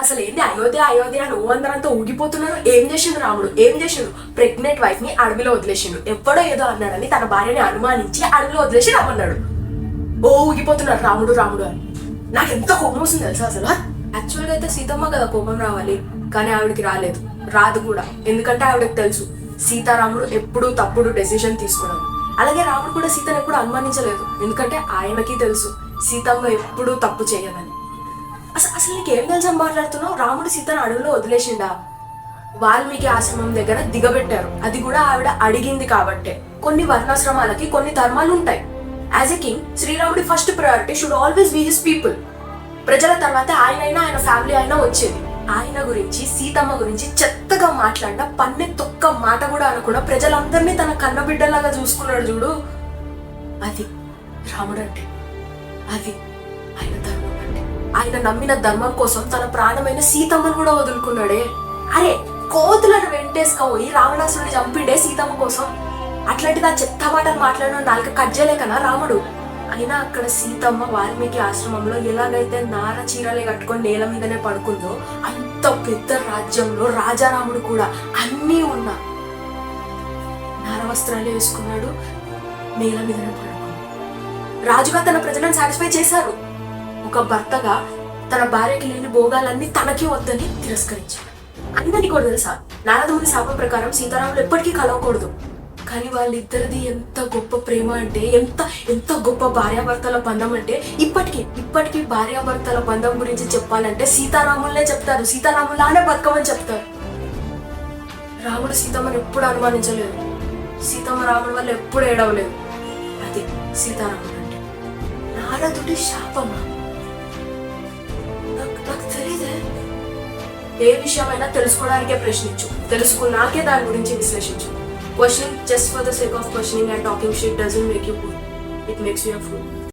అసలు ఏంది అయోధ్య అయోధ్య అని ఓ ఊగిపోతున్నారు. ఏం చేసిండు రాముడు? ఏం చేసిండు? ప్రెగ్నెంట్ వైఫ్ని అడవిలో వదిలేసిండు. ఎప్పుడో ఏదో అన్నాడని తన భార్యని అనుమానించి అడవిలో వదిలేసి రమ్మన్నాడు. ఓ ఊగిపోతున్నాడు రాముడు రాముడు అని. నాకు ఎంత కోపం వస్తుంది తెలుసా అసలు? యాక్చువల్గా అయితే సీతమ్మ కదా కోపం రావాలి కానీ ఆవిడకి రాలేదు. రాదు కూడా. ఎందుకంటే ఆవిడకి తెలుసు సీతారాముడు ఎప్పుడు తప్పుడు డెసిషన్ తీసుకున్నాడు. అలాగే రాముడు కూడా సీతను ఎప్పుడు అనుమానించలేదు. ఎందుకంటే ఆయనకి తెలుసు సీతమ్మ ఎప్పుడూ తప్పు చేయదని. అసలు అసలు నీకేం తెలుసు మాట్లాడుతున్నావు? రాముడు సీతను అడవిలో వదిలేసిండా? వాల్మీకి ఆశ్రమం దగ్గర దిగబెట్టారు. అది కూడా ఆవిడ అడిగింది కాబట్టే. కొన్ని వర్ణాశ్రమాలకి కొన్ని ధర్మాలు ఉంటాయి యాజ్ ఎ కింగ్ శ్రీరాముడి first priority should always be his people ప్రజల తర్వాత ఆయన అయినా ఆయన ఫ్యామిలీ అయినా వచ్చేది. ఆయన గురించి సీతమ్మ గురించి చెత్తగా మాట్లాడిన పన్నె తొక్క మాట కూడా అనకుండా ప్రజలందరినీ తన కన్నబిడ్డలాగా చూసుకున్నాడు చూడు. అది రాముడు అంటే అది ఆయన నమ్మిన ధర్మం కోసం తన ప్రాణమైన సీతమ్మను కూడా వదులుకున్నాడే. అరే కోతులను వెంటేసుకపోయి రావణాసురుని చంపిండే సీతమ్మ కోసం. అట్లాంటిది ఆ చెత్త మాటలు మాట్లాడిన నాలుక కట్ చేయలేకనా రాముడు? అయినా అక్కడ సీతమ్మ వాల్మీకి ఆశ్రమంలో ఎలాగైతే నార చీరలే కట్టుకొని నేల మీదనే పడుకుందో అంత పెద్ద రాజ్యంలో రాజారాముడు కూడా అన్నీ ఉన్నా నార వస్త్రాలు వేసుకున్నాడు నేల మీదనే పడుకున్నాడు. రాజుగా తన ప్రజలను సాటిస్ఫై చేశారు. ఒక భర్తగా తన భార్యకి లేని భోగాలన్నీ తనకే వద్దని తిరస్కరించాడు. అందరినీ కూడా తెలుసా? నారదముని శాపం ప్రకారం సీతారాములు ఎప్పటికీ కలవకూడదు. కానీ వాళ్ళిద్దరిది ఎంత గొప్ప ప్రేమ అంటే ఎంత ఎంత గొప్ప భార్యాభర్తల బంధం అంటే ఇప్పటికీ ఇప్పటికీ భార్యాభర్తల బంధం గురించి చెప్పాలంటే సీతారాములనే చెప్తారు. సీతారాములానే బతకమని చెప్తారు. రాముడు సీతమ్మని ఎప్పుడు అనుమానించలేదు. సీతమ్మ రాముడి వల్ల ఎప్పుడు ఏడవలేదు. అది సీతారాముడు అంటే. నారదుడి శాపమా? ఏ విషయమైనా తెలుసుకోవడానికే ప్రశ్నించు. తెలుసుకున్నాకే దాని గురించి విశ్లేషించు. Question just for the sake of questioning and talking shit doesn't make you fool it makes you fool